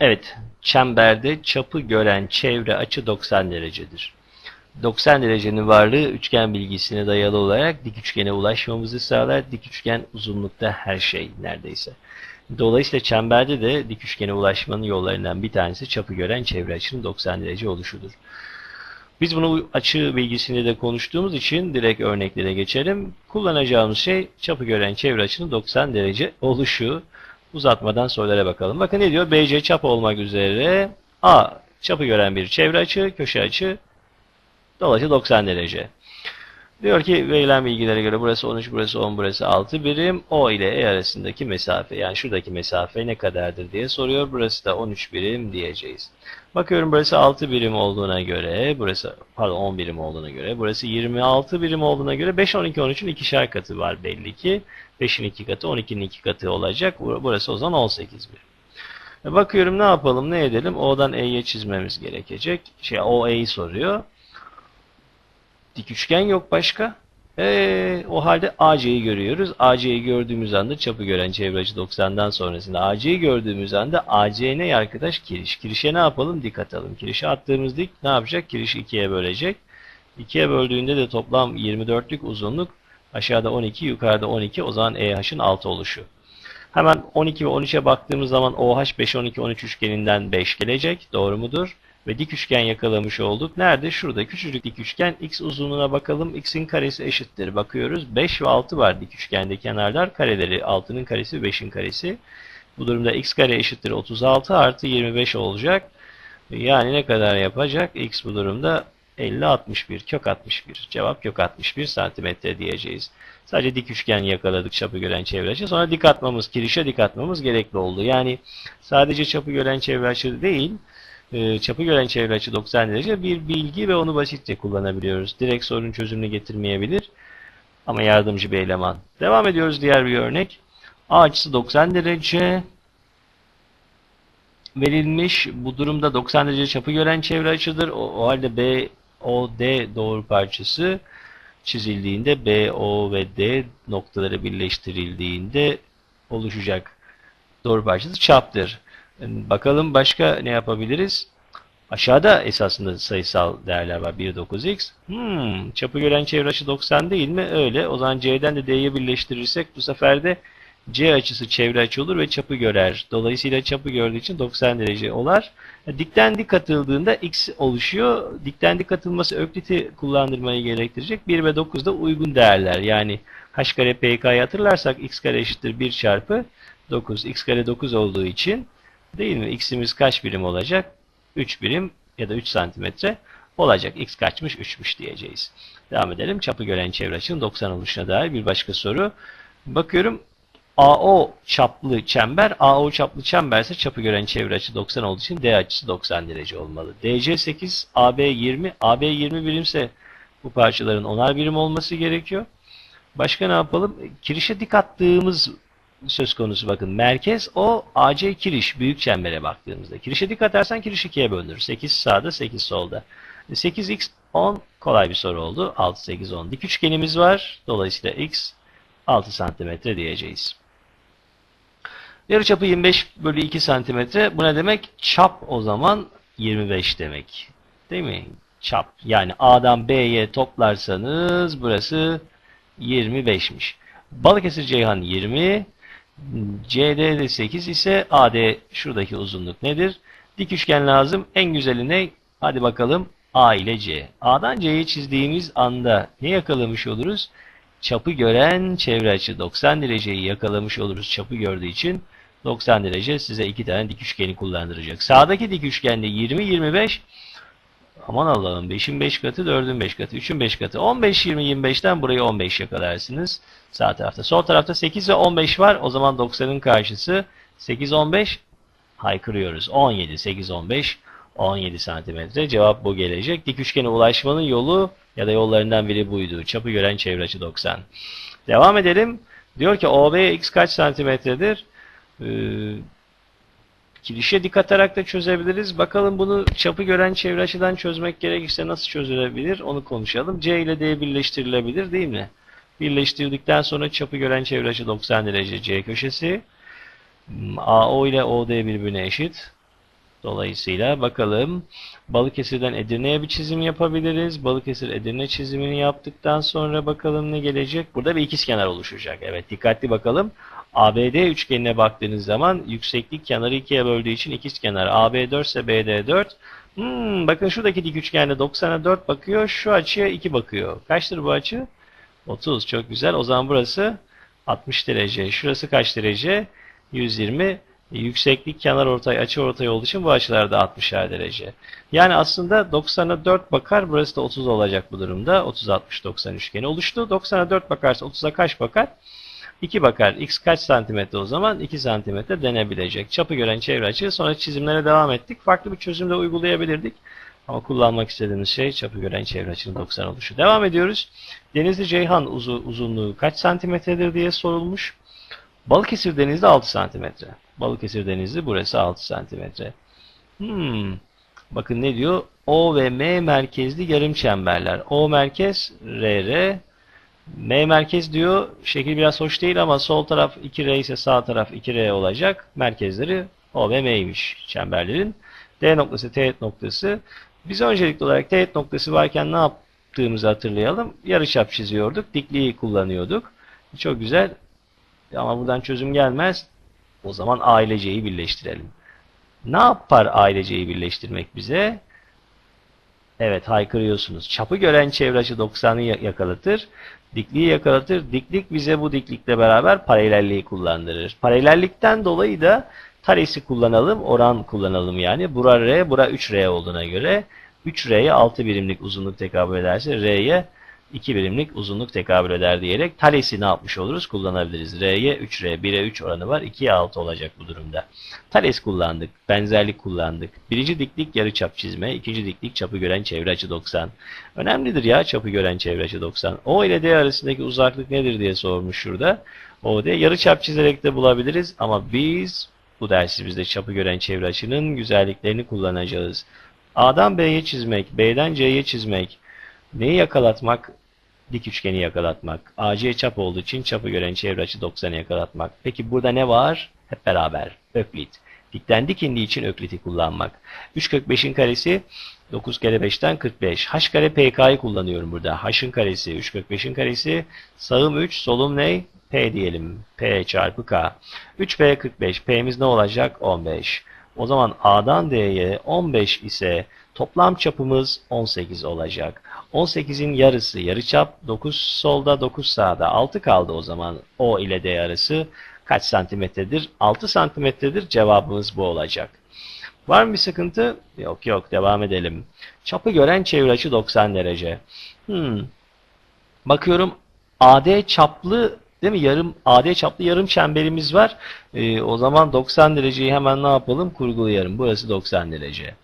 Evet, çemberde çapı gören çevre açı 90 derecedir. 90 derecenin varlığı üçgen bilgisine dayalı olarak dik üçgene ulaşmamızı sağlar. Dik üçgen uzunlukta her şey neredeyse. Dolayısıyla çemberde de dik üçgene ulaşmanın yollarından bir tanesi çapı gören çevre açının 90 derece oluşudur. Biz bunu açı bilgisinde de konuştuğumuz için direkt örneklere geçelim. Kullanacağımız şey çapı gören çevre açının 90 derece oluşu. Uzatmadan sorulara bakalım. Bakın ne diyor? BC çap olmak üzere A çapı gören bir çevre açı, köşe açı dolayısıyla 90 derece. Diyor ki verilen bilgilere göre burası 13, burası 10, burası 6 birim. O ile E arasındaki mesafe yani şuradaki mesafe ne kadardır diye soruyor. Burası da 13 birim diyeceğiz. Bakıyorum burası 6 birim olduğuna göre, burası pardon 10 birim olduğuna göre, burası 26 birim olduğuna göre 5, 12, 13'ün ikişer katı var belli ki. 5'in 2 katı, 12'nin 2 katı olacak. Burası o zaman 18 birim. E, bakıyorum ne yapalım, ne edelim? O'dan E'ye çizmemiz gerekecek. Şey, O E'yi soruyor. Dik üçgen yok başka. Ee, o halde AC'yi görüyoruz. AC'yi gördüğümüz anda çapı gören çevre açı 90'dan sonrasında AC'yi gördüğümüz anda AC ne arkadaş? Kiriş. Kirişe ne yapalım? Dik atalım. Kirişe attığımız dik ne yapacak? Kirişi ikiye bölecek. İkiye böldüğünde de toplam 24'lük uzunluk aşağıda 12 yukarıda 12 o zaman EH'ın 6 oluşu. Hemen 12 ve 13'e baktığımız zaman OH 5 12 13 üçgeninden 5 gelecek. Doğru mudur? Ve dik üçgen yakalamış olduk. Nerede? Şurada küçücük dik üçgen. X uzunluğuna bakalım. X'in karesi eşittir. Bakıyoruz. 5 ve 6 var dik üçgende kenarlar. Kareleri 6'nın karesi 5'in karesi. Bu durumda x kare eşittir 36 artı 25 olacak. Yani ne kadar yapacak? X bu durumda 50 61 kök 61. Cevap kök 61 santimetre diyeceğiz. Sadece dik üçgen yakaladık çapı gören çevre açı. Sonra dik atmamız, kirişe dik atmamız gerekli oldu. Yani sadece çapı gören çevre açı değil, e, çapı gören çevre açı 90 derece bir bilgi ve onu basitçe kullanabiliyoruz. Direkt sorun çözümünü getirmeyebilir ama yardımcı bir eleman. Devam ediyoruz diğer bir örnek. A açısı 90 derece verilmiş. Bu durumda 90 derece çapı gören çevre açıdır. O, o halde B, O, D doğru parçası çizildiğinde B, O ve D noktaları birleştirildiğinde oluşacak doğru parçası çaptır. Bakalım başka ne yapabiliriz? Aşağıda esasında sayısal değerler var. 1, 9x. Hmm, çapı gören çevre açı 90 değil mi? Öyle. O zaman C'den de D'ye birleştirirsek bu sefer de C açısı çevre açı olur ve çapı görer. Dolayısıyla çapı gördüğü için 90 derece olar. Dikten dik atıldığında x oluşuyor. Dikten dik atılması ökliti kullandırmayı gerektirecek. 1 ve 9 da uygun değerler. Yani h kare pk'yı hatırlarsak x kare eşittir 1 çarpı 9. x kare 9 olduğu için Değil mi? X'imiz kaç birim olacak? 3 birim ya da 3 santimetre olacak. X kaçmış? 3'müş diyeceğiz. Devam edelim. Çapı gören çevre açının 90 oluşuna dair bir başka soru. Bakıyorum AO çaplı çember, AO çaplı çemberse çapı gören çevre açı 90 olduğu için D açısı 90 derece olmalı. DC 8, AB 20, AB 20 birimse bu parçaların onar birim olması gerekiyor. Başka ne yapalım? Kirişe dik attığımız söz konusu bakın. Merkez o AC kiriş büyük çembere baktığımızda. Kirişe dikkat edersen kiriş ikiye bölünür. 8 sağda 8 solda. 8x 10 kolay bir soru oldu. 6 8 10. Dik üçgenimiz var. Dolayısıyla x 6 santimetre diyeceğiz. Yarıçapı 25 bölü 2 santimetre. Bu ne demek? Çap o zaman 25 demek. Değil mi? Çap. Yani A'dan B'ye toplarsanız burası 25'miş. Balıkesir Ceyhan 20, CD de 8 ise AD şuradaki uzunluk nedir? Dik üçgen lazım. En güzeli ne? Hadi bakalım A ile C. A'dan C'yi çizdiğimiz anda ne yakalamış oluruz? Çapı gören çevre açı 90 dereceyi yakalamış oluruz çapı gördüğü için. 90 derece size iki tane dik üçgeni kullandıracak. Sağdaki dik üçgende 20 25 Aman Allah'ım 5'in 5 katı 4'ün 5 katı 3'ün 5 katı 15 20 25'ten burayı 15 yakalarsınız. Sağ tarafta. Sol tarafta 8 ve 15 var. O zaman 90'ın karşısı 8 15 haykırıyoruz. 17 8 15 17 santimetre. Cevap bu gelecek. Dik üçgene ulaşmanın yolu ya da yollarından biri buydu. Çapı gören çevre açı 90. Devam edelim. Diyor ki OB x kaç santimetredir? Ee, Kirişe dik atarak da çözebiliriz. Bakalım bunu çapı gören çevre açıdan çözmek gerekirse nasıl çözülebilir onu konuşalım. C ile D birleştirilebilir değil mi? Birleştirdikten sonra çapı gören çevre açı 90 derece C köşesi. AO ile OD birbirine eşit. Dolayısıyla bakalım Balıkesir'den Edirne'ye bir çizim yapabiliriz. Balıkesir Edirne çizimini yaptıktan sonra bakalım ne gelecek. Burada bir ikizkenar oluşacak. Evet dikkatli bakalım. ABD üçgenine baktığınız zaman yükseklik kenarı ikiye böldüğü için ikizkenar. AB 4 ise BD 4. Hmm, bakın şuradaki dik üçgende 90'a 4 bakıyor. Şu açıya 2 bakıyor. Kaçtır bu açı? 30. Çok güzel. O zaman burası 60 derece. Şurası kaç derece? 120. Yükseklik kenar ortay, açı ortay olduğu için bu açılar da 60'er derece. Yani aslında 90'a 4 bakar. Burası da 30 olacak bu durumda. 30 60 90 üçgeni oluştu. 90'a 4 bakarsa 30'a kaç bakar? 2 bakar. X kaç santimetre o zaman? 2 santimetre denebilecek. Çapı gören çevre açı. Sonra çizimlere devam ettik. Farklı bir çözümde uygulayabilirdik. Ama kullanmak istediğimiz şey çapı gören çevre açının 90 oluşu. Devam ediyoruz. Denizli Ceyhan uzu, uzunluğu kaç santimetredir diye sorulmuş. Balıkesir Denizli 6 santimetre. Balıkesir Denizli burası 6 santimetre. Hmm. Bakın ne diyor? O ve M merkezli yarım çemberler. O merkez RR. M merkez diyor. Şekil biraz hoş değil ama sol taraf 2R ise sağ taraf 2R olacak. Merkezleri O ve M'ymiş çemberlerin. D noktası, teğet noktası. Biz öncelikli olarak teğet noktası varken ne yaptığımızı hatırlayalım. Yarıçap çiziyorduk. Dikliği kullanıyorduk. Çok güzel. Ama buradan çözüm gelmez. O zaman A ile C'yi birleştirelim. Ne yapar A ile C'yi birleştirmek bize? Evet haykırıyorsunuz. Çapı gören çevre açı 90'ı yakalatır. Dikliği yakalatır. Diklik bize bu diklikle beraber paralelliği kullandırır. Paralellikten dolayı da Tares'i kullanalım, oran kullanalım yani. Bura R, bura 3R olduğuna göre 3R'ye 6 birimlik uzunluk tekabül ederse R'ye 2 birimlik uzunluk tekabül eder diyerek Thales'i ne yapmış oluruz? Kullanabiliriz. R'ye 3R, 1'e 3 oranı var. 2'ye 6 olacak bu durumda. Thales kullandık. Benzerlik kullandık. Birinci diklik yarıçap çizme. ikinci diklik çapı gören çevre açı 90. Önemlidir ya çapı gören çevre açı 90. O ile D arasındaki uzaklık nedir diye sormuş şurada. O D yarıçap çizerek de bulabiliriz ama biz bu dersimizde çapı gören çevre açının güzelliklerini kullanacağız. A'dan B'ye çizmek, B'den C'ye çizmek, neyi yakalatmak? Dik üçgeni yakalatmak. AC çap olduğu için çapı gören çevre açı 90'ı yakalatmak. Peki burada ne var? Hep beraber. Öklit. Dikten dik indiği için ökliti kullanmak. 3 kök 5'in karesi 9 kere 5'ten 45. H kare PK'yı kullanıyorum burada. H'ın karesi 3 kök 5'in karesi. Sağım 3, solum ne? P diyelim. P çarpı K. 3P 45. P'miz ne olacak? 15. O zaman A'dan D'ye 15 ise toplam çapımız 18 olacak. 18'in yarısı yarıçap 9 solda 9 sağda 6 kaldı o zaman O ile D arası kaç santimetredir? 6 santimetredir cevabımız bu olacak. Var mı bir sıkıntı? Yok yok devam edelim. Çapı gören çevre açı 90 derece. Hmm. Bakıyorum AD çaplı değil mi? Yarım AD çaplı yarım çemberimiz var. Ee, o zaman 90 dereceyi hemen ne yapalım? Kurgulayalım. Burası 90 derece.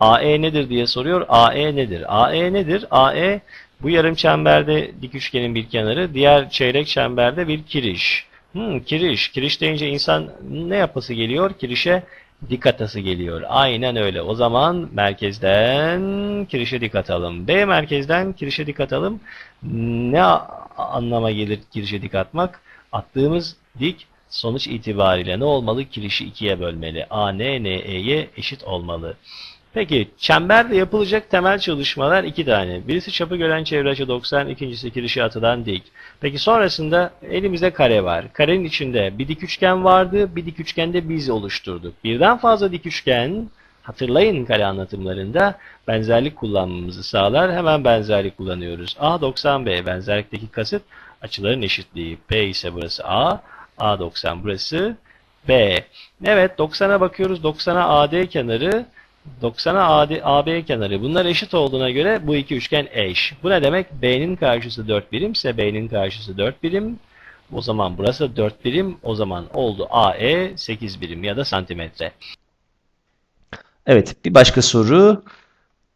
AE nedir diye soruyor. AE nedir? AE nedir? AE bu yarım çemberde dik üçgenin bir kenarı, diğer çeyrek çemberde bir kiriş. Hmm, kiriş. Kiriş deyince insan ne yapası geliyor? Kirişe dik atası geliyor. Aynen öyle. O zaman merkezden kirişe dik atalım. B merkezden kirişe dik atalım. Ne anlama gelir kirişe dik atmak? Attığımız dik sonuç itibariyle ne olmalı? Kirişi ikiye bölmeli. A, N, N, E'ye eşit olmalı. Peki çemberde yapılacak temel çalışmalar iki tane. Birisi çapı gören çevre açı 90, ikincisi kirişe atılan dik. Peki sonrasında elimizde kare var. Karenin içinde bir dik üçgen vardı, bir dik üçgende biz oluşturduk. Birden fazla dik üçgen, hatırlayın kare anlatımlarında benzerlik kullanmamızı sağlar. Hemen benzerlik kullanıyoruz. A 90B benzerlikteki kasıt açıların eşitliği. P ise burası A, A 90 burası B. Evet 90'a bakıyoruz. 90'a AD kenarı 90'a AD, AB kenarı. Bunlar eşit olduğuna göre bu iki üçgen eş. Bu ne demek? B'nin karşısı 4 birim ise B'nin karşısı 4 birim. O zaman burası 4 birim. O zaman oldu AE 8 birim ya da santimetre. Evet bir başka soru.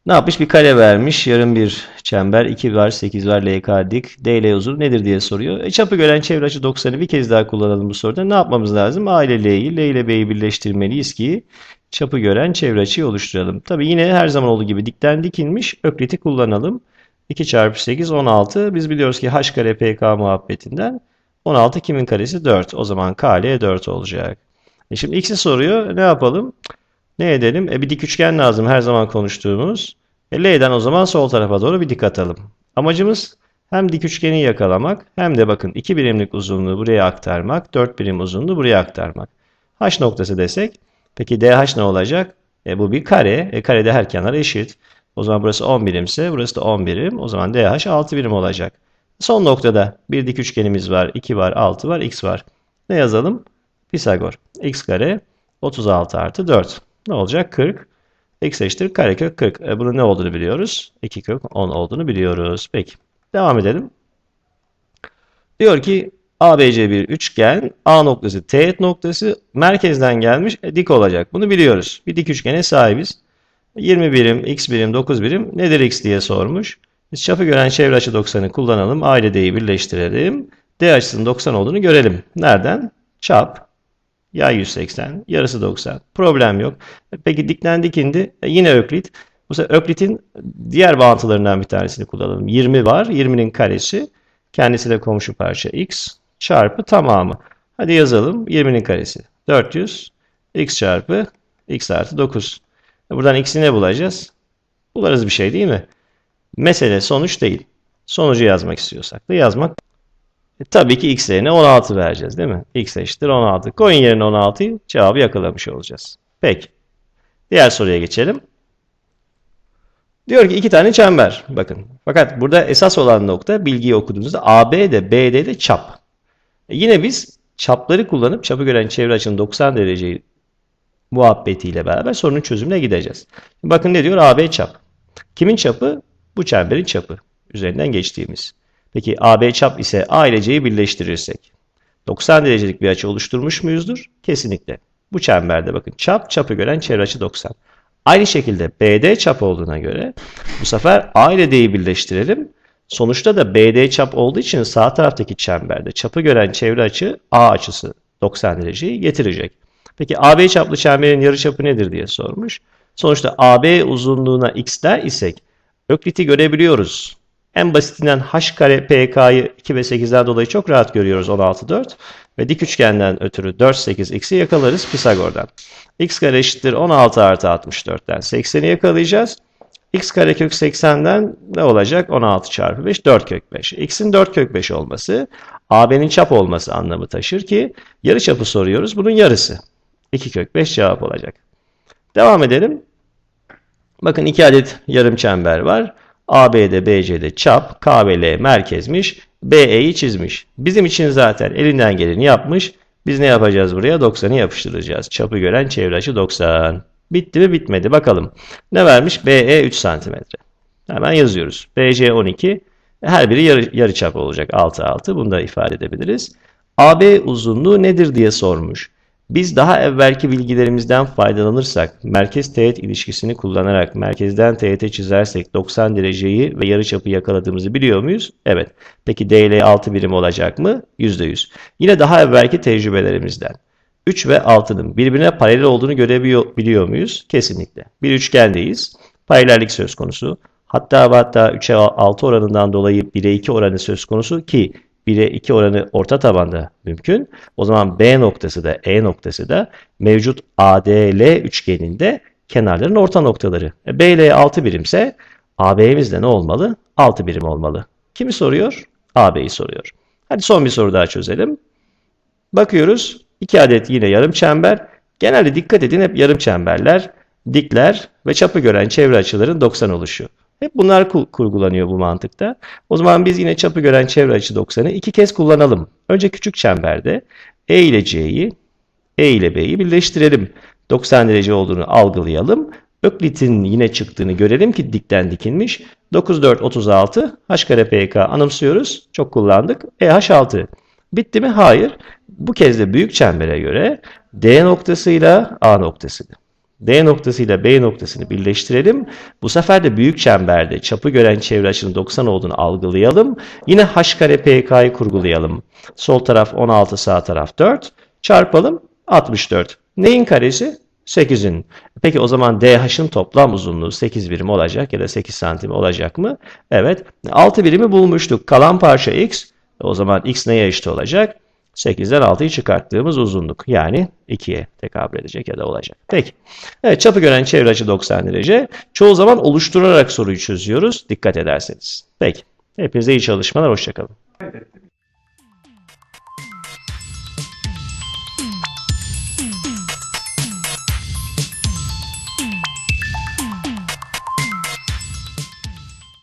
Ne yapmış? Bir kare vermiş. Yarım bir çember. 2 var, 8 var, LK dik. D ile uzun nedir diye soruyor. E, çapı gören çevre açı 90'ı bir kez daha kullanalım bu soruda. Ne yapmamız lazım? A ile L'yi, L ile B'yi birleştirmeliyiz ki çapı gören çevre açıyı oluşturalım. Tabi yine her zaman olduğu gibi dikten dik inmiş. Öklit'i kullanalım. 2 çarpı 8 16. Biz biliyoruz ki h kare pk muhabbetinden 16 kimin karesi 4. O zaman k l 4 olacak. E şimdi x'i soruyor. Ne yapalım? Ne edelim? E, bir dik üçgen lazım her zaman konuştuğumuz. E, L'den o zaman sol tarafa doğru bir dik atalım. Amacımız hem dik üçgeni yakalamak hem de bakın 2 birimlik uzunluğu buraya aktarmak, 4 birim uzunluğu buraya aktarmak. H noktası desek, peki DH ne olacak? E, bu bir kare. E, karede her kenar eşit. O zaman burası 10 birimse burası da 10 birim. O zaman DH 6 birim olacak. Son noktada bir dik üçgenimiz var, 2 var, 6 var, x var. Ne yazalım? Pisagor. x kare 36 artı 4. Ne olacak? 40. x eşittir karekök 40. E, bunun ne olduğunu biliyoruz. 2 kök 10 olduğunu biliyoruz. Peki. Devam edelim. Diyor ki ABC bir üçgen. A noktası teğet noktası merkezden gelmiş e, dik olacak. Bunu biliyoruz. Bir dik üçgene sahibiz. 20 birim, x birim, 9 birim nedir x diye sormuş. Biz çapı gören çevre açı 90'ı kullanalım. A ile D'yi birleştirelim. D açısının 90 olduğunu görelim. Nereden? Çap. Yay 180. Yarısı 90. Problem yok. Peki dikten dikindi. E, yine Öklit. Bu sefer Öklit'in diğer bağıntılarından bir tanesini kullanalım. 20 var. 20'nin karesi. Kendisi de komşu parça x çarpı tamamı. Hadi yazalım. 20'nin karesi. 400 x çarpı x artı 9. E, Buradan x'i ne bulacağız? Bularız bir şey değil mi? Mesele sonuç değil. Sonucu yazmak istiyorsak da yazmak. E, tabii ki x yerine 16 vereceğiz değil mi? x eşittir 16. Koyun yerine 16'yı cevabı yakalamış olacağız. Peki. Diğer soruya geçelim. Diyor ki iki tane çember. Bakın. Fakat burada esas olan nokta bilgiyi okuduğunuzda AB de BD de çap. E, yine biz çapları kullanıp çapı gören çevre açının 90 dereceyi muhabbetiyle beraber sorunun çözümüne gideceğiz. Bakın ne diyor? AB çap. Kimin çapı? Bu çemberin çapı. Üzerinden geçtiğimiz. Peki AB çap ise A birleştirirsek 90 derecelik bir açı oluşturmuş muyuzdur? Kesinlikle. Bu çemberde bakın çap çapı gören çevre açı 90. Aynı şekilde BD çap olduğuna göre bu sefer A birleştirelim. Sonuçta da BD çap olduğu için sağ taraftaki çemberde çapı gören çevre açı A açısı 90 dereceyi getirecek. Peki AB çaplı çemberin yarıçapı nedir diye sormuş. Sonuçta AB uzunluğuna x der isek Öklit'i görebiliyoruz. En basitinden h kare pk'yı 2 ve 8'den dolayı çok rahat görüyoruz 16 4 ve dik üçgenden ötürü 4 8 x'i yakalarız Pisagor'dan. x kare eşittir 16 artı 64'ten 80'i yakalayacağız. x kare kök 80'den ne olacak? 16 çarpı 5 4 kök 5. x'in 4 kök 5 olması AB'nin çap olması anlamı taşır ki yarı çapı soruyoruz. Bunun yarısı. 2 kök 5 cevap olacak. Devam edelim. Bakın iki adet yarım çember var. AB'de BC'de çap, K ve L merkezmiş. BE'yi çizmiş. Bizim için zaten elinden geleni yapmış. Biz ne yapacağız buraya? 90'ı yapıştıracağız. Çapı gören çevre açı 90. Bitti mi? Bitmedi. Bakalım. Ne vermiş? BE 3 cm. Hemen yazıyoruz. BC 12. Her biri yarı, yarı çap olacak. 6 6. Bunu da ifade edebiliriz. AB uzunluğu nedir diye sormuş. Biz daha evvelki bilgilerimizden faydalanırsak, merkez teğet ilişkisini kullanarak merkezden teğete çizersek 90 dereceyi ve yarıçapı yakaladığımızı biliyor muyuz? Evet. Peki DL 6 birim olacak mı? %100. Yine daha evvelki tecrübelerimizden. 3 ve 6'nın birbirine paralel olduğunu görebiliyor muyuz? Kesinlikle. Bir üçgendeyiz. Paralellik söz konusu. Hatta hatta 3'e 6 oranından dolayı 1'e 2 oranı söz konusu ki 1'e 2 oranı orta tabanda mümkün. O zaman B noktası da E noktası da mevcut ADL üçgeninde kenarların orta noktaları. E, BL 6 birimse AB'miz de ne olmalı? 6 birim olmalı. Kimi soruyor? AB'yi soruyor. Hadi son bir soru daha çözelim. Bakıyoruz. 2 adet yine yarım çember. Genelde dikkat edin hep yarım çemberler, dikler ve çapı gören çevre açıların 90 oluşu. Hep bunlar kurgulanıyor bu mantıkta. O zaman biz yine çapı gören çevre açı 90'ı iki kez kullanalım. Önce küçük çemberde E ile C'yi, E ile B'yi birleştirelim. 90 derece olduğunu algılayalım. Öklit'in yine çıktığını görelim ki dikten dikilmiş. 9, 4, 36. H kare PK anımsıyoruz. Çok kullandık. EH 6. Bitti mi? Hayır. Bu kez de büyük çembere göre D noktasıyla A noktası. D noktasıyla B noktasını birleştirelim. Bu sefer de büyük çemberde çapı gören çevre açının 90 olduğunu algılayalım. Yine h kare pk'yı kurgulayalım. Sol taraf 16, sağ taraf 4. Çarpalım 64. Neyin karesi? 8'in. Peki o zaman DH'ın toplam uzunluğu 8 birim olacak ya da 8 santim olacak mı? Evet. 6 birimi bulmuştuk. Kalan parça x. O zaman x neye eşit olacak? 8'den 6'yı çıkarttığımız uzunluk. Yani 2'ye tekabül edecek ya da olacak. Peki. Evet çapı gören çevre açı 90 derece. Çoğu zaman oluşturarak soruyu çözüyoruz. Dikkat ederseniz. Peki. Hepinize iyi çalışmalar. Hoşçakalın.